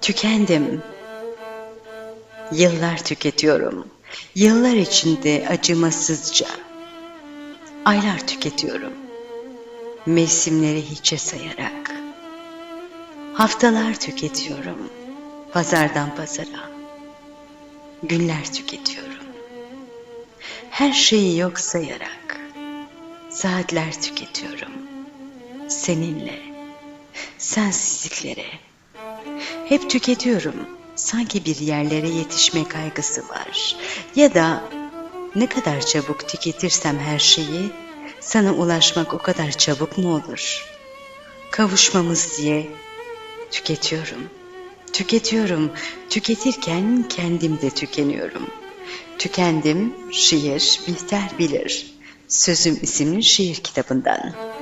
Tükendim. Yıllar tüketiyorum. Yıllar içinde acımasızca. Aylar tüketiyorum. Mevsimleri hiçe sayarak. Haftalar tüketiyorum. Pazardan pazara. Günler tüketiyorum. Her şeyi yok sayarak. Saatler tüketiyorum. Seninle. Sensizliklere. Hep tüketiyorum. Sanki bir yerlere yetişme kaygısı var. Ya da ne kadar çabuk tüketirsem her şeyi, sana ulaşmak o kadar çabuk mu olur? Kavuşmamız diye tüketiyorum. Tüketiyorum. Tüketirken kendim de tükeniyorum. Tükendim, şiir, Bihter bilir. Sözüm isimli şiir kitabından.